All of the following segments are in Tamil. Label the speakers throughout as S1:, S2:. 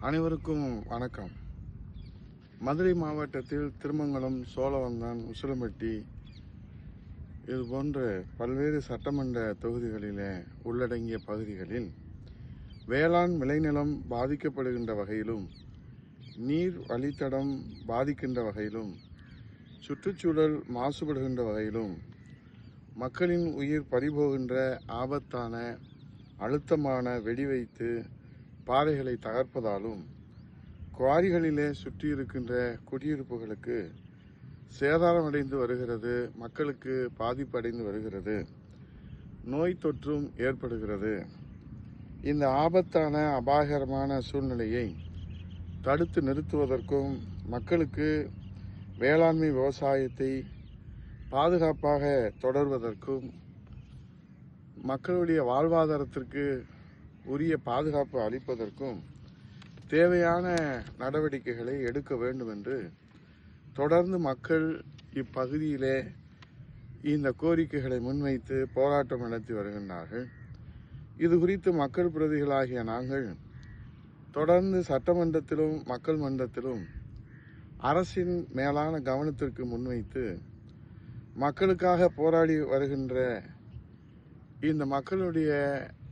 S1: அனைவருக்கும் வணக்கம். மதுரை மாவட்டத்தில் திருமங்கலம் சோழவந்தான் உசிலம்பட்டி இது போன்ற பல்வேறு சட்டமன்ற தொகுதிகளிலே உள்ளடங்கிய பகுதிகளில் வேளாண் விளைநிலம் பாதிக்கப்படுகின்ற வகையிலும் நீர் வழித்தடம் பாதிக்கின்ற வகையிலும் சுற்றுச்சூழல் மாசுபடுகின்ற வகையிலும் மக்களின் உயிர் பறிபோகின்ற ஆபத்தான அழுத்தமான வெடி வைத்து பாறைகளை தகர்ப்பதாலும் குவாரிகளிலே சுற்றியிருக்கின்ற குடியிருப்புகளுக்கு சேதாரமடைந்து வருகிறது மக்களுக்கு பாதிப்படைந்து வருகிறது நோய் தொற்றும் ஏற்படுகிறது. இந்த ஆபத்தான அபாயகரமான சூழ்நிலையை தடுத்து நிறுத்துவதற்கும் மக்களுக்கு வேளாண்மை விவசாயத்தை பாதுகாப்பாக தொடர்வதற்கும் மக்களுடைய வாழ்வாதாரத்திற்கு உரிய பாதுகாப்பு அளிப்பதற்கும் தேவையான நடவடிக்கைகளை எடுக்க வேண்டும் என்று தொடர்ந்து மக்கள் இப்பகுதியிலே இந்த கோரிக்கைகளை முன்வைத்து போராட்டம் நடத்தி வருகின்றார்கள். இது குறித்து மக்கள் பிரதிகளாகிய நாங்கள் தொடர்ந்து சட்டமன்றத்திலும் மக்கள் மன்றத்திலும் அரசின் மேலான கவனத்திற்கு முன்வைத்து மக்களுக்காக போராடி வருகின்ற இந்த மக்களுடைய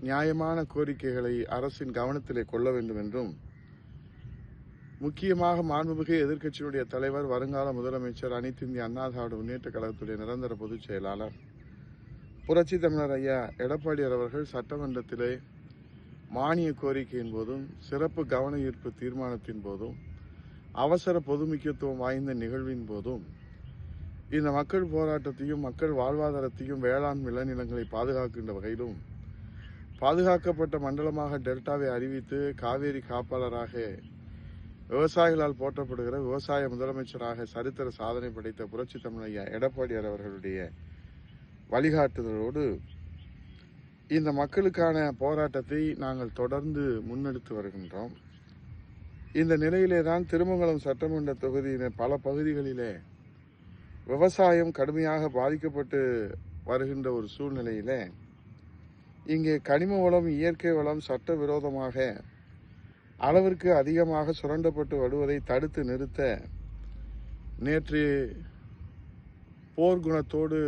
S1: நியாயமான கோரிக்கைகளை அரசின் கவனத்திலே கொள்ள வேண்டும் என்றும் முக்கியமாக மாண்புமிகு எதிர்க்கட்சியுடைய தலைவர் வருங்கால முதலமைச்சர் அனைத்து இந்திய அண்ணா திராவிட முன்னேற்ற கழகத்துடைய நிரந்தர பொதுச் செயலாளர் புரட்சி தமிழர் ஐயா எடப்பாடியார் அவர்கள் சட்டமன்றத்திலே மானிய கோரிக்கையின் போதும் சிறப்பு கவன ஈர்ப்பு தீர்மானத்தின் போதும் அவசர பொது முக்கியத்துவம் வாய்ந்த நிகழ்வின் போதும் இந்த மக்கள் போராட்டத்தையும் மக்கள் வாழ்வாதாரத்தையும் வேளாண் விளைநிலங்களை பாதுகாக்கின்ற வகையிலும் பாதுகாக்கப்பட்ட மண்டலமாக டெல்டாவை அறிவித்து காவேரி காப்பாளராக விவசாயிகளால் போற்றப்படுகிற விவசாய முதலமைச்சராக சரித்திர சாதனை படைத்த புரட்சி தமிழையா எடப்பாடியார் அவர்களுடைய வழிகாட்டுதலோடு இந்த மக்களுக்கான போராட்டத்தை நாங்கள் தொடர்ந்து முன்னெடுத்து வருகின்றோம். இந்த நிலையிலே தான் திருமங்கலம் சட்டமன்ற தொகுதியின் பல பகுதிகளிலே விவசாயம் கடுமையாக பாதிக்கப்பட்டு வருகின்ற ஒரு சூழ்நிலையிலே இங்கே கனிம வளம் இயற்கை வளம் சட்டவிரோதமாக அளவிற்கு அதிகமாக சுரண்டப்பட்டு வருவதை தடுத்து நிறுத்த நேற்று போர்க்குணத்தோடு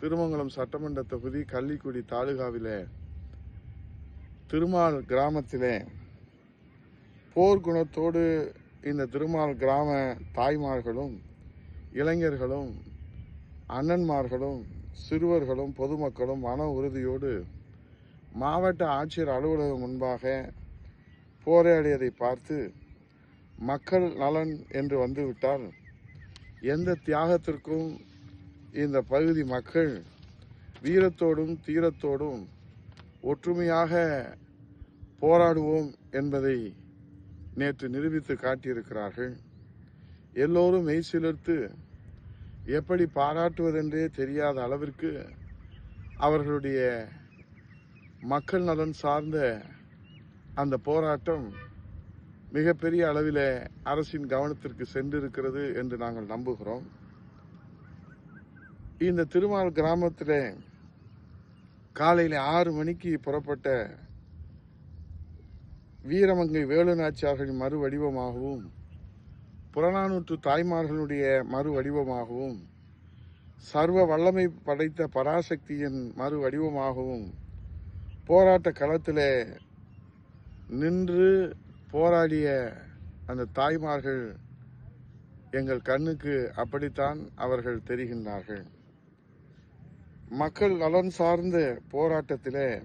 S1: திருமங்கலம் சட்டமன்ற தொகுதி கள்ளிக்குடி தாலுகாவில் திருமால் கிராமத்தில் போர்க்குணத்தோடு இந்த திருமால் கிராம தாய்மார்களும் இளைஞர்களும் அண்ணன்மார்களும் சிறுவர்களும் பொதுமக்களும் மன உறுதியோடு மாவட்ட ஆட்சியர் அலுவலகம் முன்பாக போராடியதை பார்த்து மக்கள் நலன் என்று வந்துவிட்டால் எந்த தியாகத்திற்கும் இந்த பகுதி மக்கள் வீரத்தோடும் தீரத்தோடும் ஒற்றுமையாக போராடுவோம் என்பதை நேற்று நிரூபித்து காட்டியிருக்கிறார்கள். எல்லோரும் மெய்சிலிர்த்து எப்படி பாராட்டுவதென்றே தெரியாத அளவிற்கு அவர்களுடைய மக்கள் நலன் சார்ந்த அந்த போராட்டம் மிகப்பெரிய அளவில் அரசின் கவனத்திற்கு சென்றிருக்கிறது என்று நாங்கள் நம்புகிறோம். இந்த திருமால் கிராமத்தில் காலையில் ஆறு மணிக்கு புறப்பட்ட வீரமங்கை வேலுநாச்சியார்களின் மறு வடிவமாகவும் புறநானூற்று தாய்மார்களுடைய மறு வடிவமாகவும் சர்வ வல்லமை படைத்த பராசக்தியின் மறு வடிவமாகவும் போராட்ட களத்தில் நின்று போராடிய அந்த தாய்மார்கள் எங்கள் கண்ணுக்கு அப்படித்தான் அவர்கள் தெரிகின்றார்கள். மக்கள் நலன் சார்ந்த போராட்டத்தில்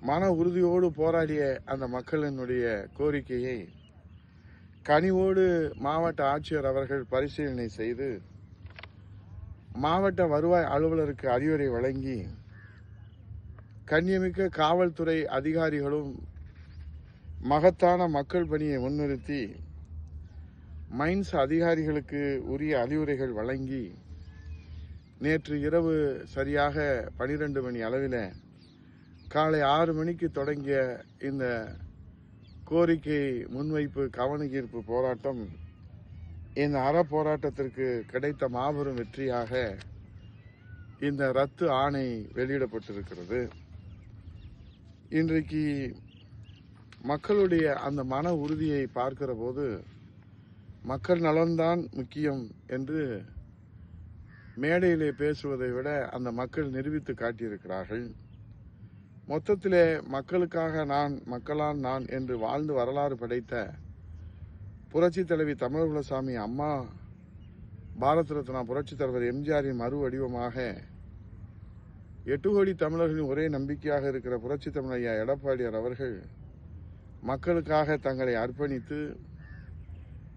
S1: மன உறுதியோடு போராடிய அந்த மக்களினுடைய கோரிக்கையை கனிவோடு மாவட்ட ஆட்சியர் அவர்கள் பரிசீலனை செய்து மாவட்ட வருவாய் அலுவலருக்கு அறிவுரை வழங்கி கண்ணியமிக்க காவல்துறை அதிகாரிகளும் மகத்தான மக்கள் பணியை முன்னிறுத்தி மைன்ஸ் அதிகாரிகளுக்கு உரிய அறிவுரைகள் வழங்கி நேற்று இரவு சரியாக பனிரெண்டு மணி அளவில் காலை ஆறு மணிக்கு தொடங்கிய இந்த கோரிக்கை முன்வைப்பு கவன ஈர்ப்பு போராட்டம் இந்த அறப்போராட்டத்திற்கு கிடைத்த மாபெரும் வெற்றியாக இந்த ரத்து ஆணை வெளியிடப்பட்டிருக்கிறது. இன்றைக்கு மக்களுடைய அந்த மன உறுதியை பார்க்கிற போது மக்கள் நலன்தான் முக்கியம் என்று மேடையிலே பேசுவதை விட அந்த மக்கள் நிரூபித்து காட்டியிருக்கிறார்கள். மொத்தத்திலே மக்களுக்காக நான் மக்களால் நான் என்று வாழ்ந்து வரலாறு படைத்த புரட்சி தலைவி தமிழகுலசாமி அம்மா பாரத ரத்னா புரட்சி தலைவர் எம்ஜிஆரின் மறு வடிவமாக எட்டு கோடி தமிழர்களின் ஒரே நம்பிக்கையாக இருக்கிற புரட்சி தமிழையா எடப்பாடியார் அவர்கள் மக்களுக்காக தங்களை அர்ப்பணித்து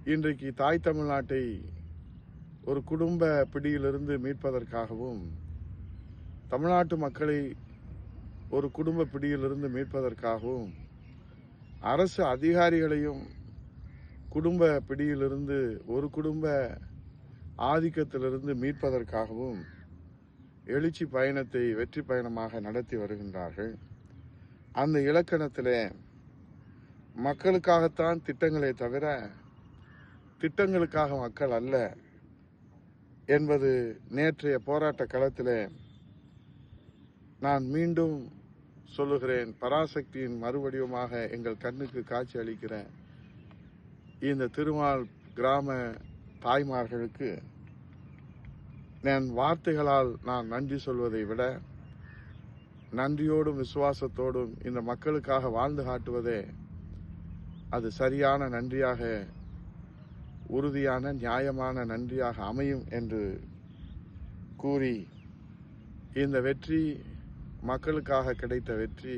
S1: இன்றைக்கு தாய் தமிழ்நாட்டை ஒரு குடும்ப பிடியிலிருந்து மீட்பதற்காகவும் தமிழ்நாட்டு மக்களை ஒரு குடும்ப பிடியிலிருந்து மீட்பதற்காகவும் அரசு அதிகாரிகளையும் குடும்ப பிடியிலிருந்து ஒரு குடும்ப ஆதிக்கத்திலிருந்து மீட்பதற்காகவும் எழுச்சி பயணத்தை வெற்றி பயணமாக நடத்தி வருகின்றார்கள். அந்த இலக்கணத்தில் மக்களுக்காகத்தான் திட்டங்களே தவிர திட்டங்களுக்காக மக்கள் அல்ல என்பது நேற்றைய போராட்ட களத்தில் நான் மீண்டும் சொல்லுகிறேன். பராசக்தியின் மறுவடிவமாக எங்கள் கண்ணுக்கு காட்சி அளிக்கிற இந்த திருமால் கிராம தாய்மார்களுக்கு நான் வார்த்தைகளால் நான் நன்றி சொல்வதை விட நன்றியோடும் விசுவாசத்தோடும் இந்த மக்களுக்காக வாழ்ந்து காட்டுவதே அது சரியான நன்றியாக உறுதியான நியாயமான நன்றியாக அமையும் என்று கூறி இந்த வெற்றி மக்களுக்காக கிடைத்த வெற்றி.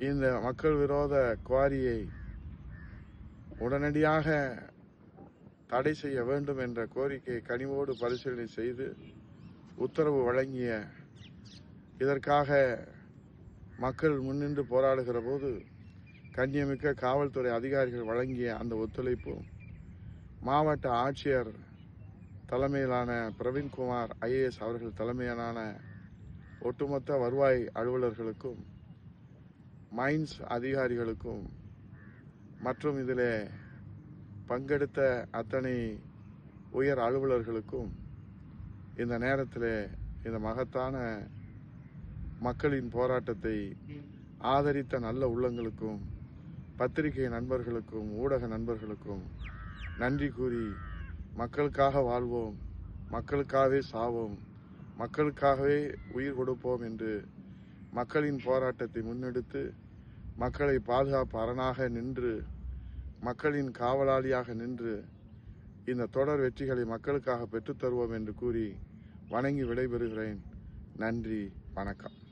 S1: இந்த மக்கள் விரோத குவாரியை உடனடியாக தடை செய்ய வேண்டும் என்ற கோரிக்கையை கனிவோடு பரிசீலனை செய்து உத்தரவு வழங்கிய இதற்காக மக்கள் முன்னின்று போராடுகிற போது கண்ணியமிக்க காவல்துறை அதிகாரிகள் வழங்கிய அந்த ஒத்துழைப்பும் மாவட்ட ஆட்சியர் தலைமையிலான பிரவீன்குமார் ஐஏஎஸ் அவர்கள் தலைமையிலான ஒட்டுமொத்த வருவாய் அலுவலர்களுக்கும் மைன்ஸ் அதிகாரிகளுக்கும் மற்றும் இதில் பங்கெடுத்த அத்தனை உயர் அலுவலர்களுக்கும் இந்த நேரத்தில் இந்த மகத்தான மக்களின் போராட்டத்தை ஆதரித்த நல்ல உள்ளங்களுக்கும் பத்திரிகை நண்பர்களுக்கும் ஊடக நண்பர்களுக்கும் நன்றி கூறி மக்களுக்காக வாழ்வோம் மக்களுக்காகவே சாவோம். மக்களுக்காகவே உயிர் கொடுப்போம் என்று மக்களின் போராட்டத்தை முன்னெடுத்து மக்களை பாதுகாப்பு அரணாக நின்று மக்களின் காவலாளியாக நின்று இந்த தொடர் வெற்றிகளை மக்களுக்காக பெற்றுத்தருவோம் என்று கூறி வணங்கி விடைபெறுகிறேன். நன்றி வணக்கம்.